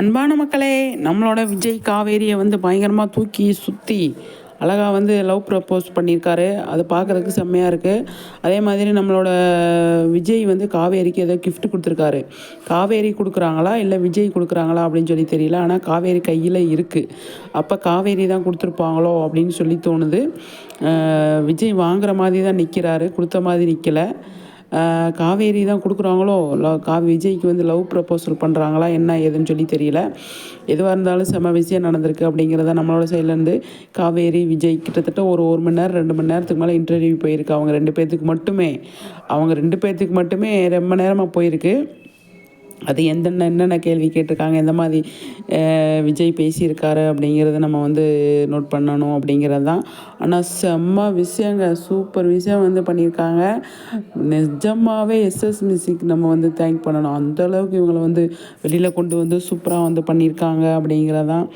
அன்பான மக்களே நம்மளோட விஜய் காவேரியை வந்து பயங்கரமாக தூக்கி சுற்றி அழகாக வந்து லவ் ப்ரப்போஸ் பண்ணியிருக்காரு. அது பார்க்குறதுக்கு செம்மையாக இருக்குது அதே மாதிரி நம்மளோட விஜய் வந்து காவேரிக்கு ஏதோ கிஃப்ட் கொடுத்துருக்காரு. காவேரி கொடுக்குறாங்களா இல்லை விஜய் கொடுக்குறாங்களா அப்படின்னு சொல்லி தெரியல. ஆனால் காவேரி கையில் இருக்குது அப்போ காவேரி தான் கொடுத்துருப்பாங்களோ அப்படின்னு சொல்லி தோணுது. விஜய் வாங்குற மாதிரி தான் நிற்கிறாரு கொடுத்த மாதிரி நிற்கலை காவேரி தான் கொடுக்குறாங்களோ? லவ் காவி விஜய்க்கு வந்து லவ் ப்ரப்போசல் பண்ணுறாங்களா என்ன ஏதுன்னு சொல்லி தெரியல. எதுவாக இருந்தாலும் செம விஷயம் நடந்திருக்கு அப்படிங்கிறத நம்மளோட சைட்லேருந்து காவேரி விஜய் கிட்டத்தட்ட ஒரு ஒரு மணி நேரம் ரெண்டு மணி நேரத்துக்கு மேலே இன்டர்வியூ போயிருக்கு. அவங்க ரெண்டு பேர்த்துக்கு மட்டுமே. அவங்க ரெண்டு பேர்த்துக்கு மட்டுமே ரொம்ப நேரமாக போயிருக்கு. அது எந்தென்ன என்னென்ன கேள்வி கேட்டிருக்காங்க எந்த மாதிரி விஜய் பேசியிருக்காரு அப்படிங்கிறத நம்ம வந்து நோட் பண்ணணும் அப்படிங்கிறது தான். ஆனால் செம்ம விஷயங்க சூப்பர் விஷயம் வந்து பண்ணியிருக்காங்க. நிஜமாகவே எஸ்எஸ் மியூசிக் நம்ம வந்து தேங்க் பண்ணணும். அந்த அளவுக்கு இவங்களை வந்து வெளியில் கொண்டு வந்து சூப்பராக வந்து பண்ணியிருக்காங்க அப்படிங்கிறது தான்.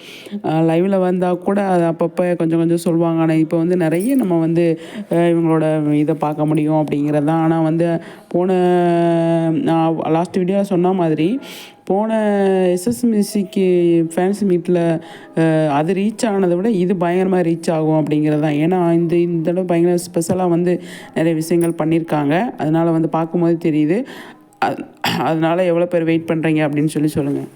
லைவில் வந்தால் கூட அது அப்பப்போ கொஞ்சம் கொஞ்சம் சொல்லுவாங்க. ஆனால் இப்போ வந்து நிறைய நம்ம வந்து இவங்களோட இதை பார்க்க முடியும் அப்படிங்கிறது தான். ஆனால் வந்து போன நான் லாஸ்ட் வீடியோவில் சொன்ன மாதிரி போன எஸ்எஸ் மியூசிக்கு ஃபேன்ஸ் மீட்டில் அது ரீச் ஆனதை விட இது பயங்கரமாக ரீச் ஆகும் அப்படிங்கிறது தான். ஏன்னா இந்த இந்த தடவை பயங்கர ஸ்பெஷலாக வந்து நிறைய விஷயங்கள் பண்ணியிருக்காங்க அதனால் வந்து பார்க்கும்போது தெரியுது. அதனால் எவ்வளோ பேர் வெயிட் பண்ணுறீங்க அப்படின்னு சொல்லி சொல்லுங்கள்